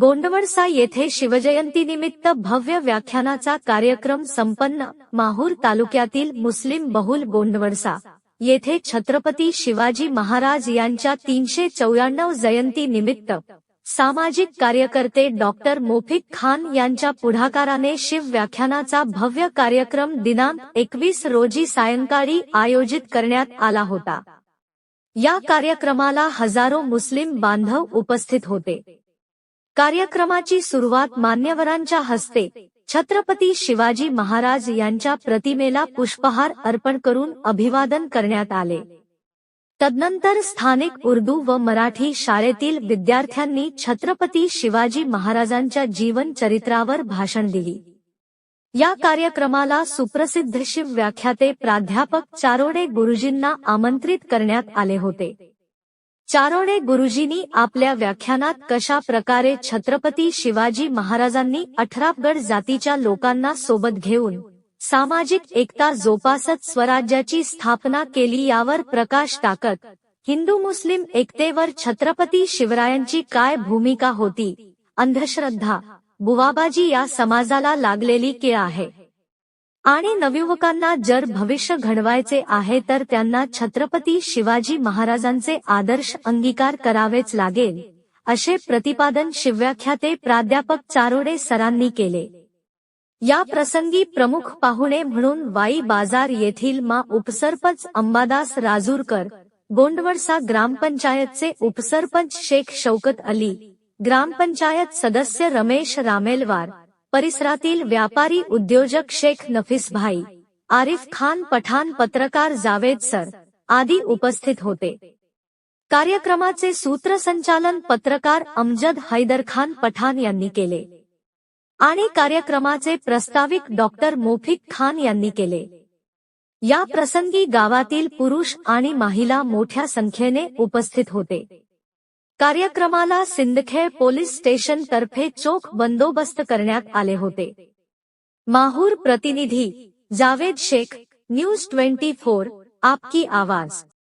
गोंडवडसा येथे शिवजयंतीनिमित्त भव्य व्याख्यानाचा कार्यक्रम संपन्न माहूर तालुक्यातील मुस्लिम बहुल गोंडवडसा येथे छत्रपती शिवाजी महाराज यांच्या तीनशे चौऱ्याण्णव जयंती निमित्त सामाजिक कार्यकर्ते डॉक्टर मोफिक खान यांच्या पुढाकाराने शिव व्याख्यानाचा भव्य कार्यक्रम दिनांक एकवीस रोजी सायंकाळी आयोजित करण्यात आला होता. या कार्यक्रमाला हजारो मुस्लिम बांधव उपस्थित होते. कार्यक्रमाची सुरुवात मान्यवरांच्या हस्ते छत्रपती शिवाजी महाराज यांच्या प्रतिमेला पुष्पहार अर्पण करून अभिवादन करण्यात आले. तदनंतर स्थानिक उर्दू व मराठी शाळेतील विद्यार्थ्यांनी छत्रपती शिवाजी महाराजांच्या जीवन चरित्रावर भाषण दिली. या कार्यक्रमाला सुप्रसिद्ध शिव व्याख्याते प्राध्यापक चारोडे गुरुजींना आमंत्रित करण्यात आले होते. चारोणे गुरुजींनी आपल्या व्याख्यानात कशा प्रकारे छत्रपती शिवाजी महाराजांनी अठरागड जातीच्या लोकांना सोबत घेऊन सामाजिक एकता जोपासत स्वराज्याची स्थापना केली यावर प्रकाश टाकत हिंदू मुस्लिम एकतेवर छत्रपती शिवरायांची काय भूमिका होती? अंधश्रद्धा बुवाबाजी या समाजाला लागलेली केळ आहे. आणि नवयुवकांना जर भविष्य घडवायचे आहे तर त्यांना छत्रपती शिवाजी महाराजांचे आदर्श अंगीकार करावेच लागेल असे प्रतिपादन शिव्याख्याते प्राध्यापक चारोडे सरांनी केले. या प्रसंगी प्रमुख पाहुणे म्हणून वाई बाजार येथील मा उपसरपंच अंबादास राजूरकर गोंडवडसा ग्रामपंचायतचे उपसरपंच शेख शौकत अली ग्रामपंचायत सदस्य रमेश रामेलवार परिसरातील व्यापारी उद्योजक शेख नफीस भाई आरिफ खान पठाण पत्रकार जावेद सर आदी उपस्थित होते. कार्यक्रमाचे सूत्रसंचालन पत्रकार अमजद हैदर खान पठाण यांनी केले. आणि कार्यक्रमाचे प्रस्ताविक डॉक्टर मोफिक खान यांनी केले. या प्रसंगी गावातील पुरुष आणि महिला मोठ्या संख्येने उपस्थित होते. कार्यक्रमाला सिंदखेड पोलीस स्टेशन तर्फे चोख बंदोबस्त करण्यात आले होते. माहूर प्रतिनिधी Javed Shaikh news twenty four आपकी आवाज.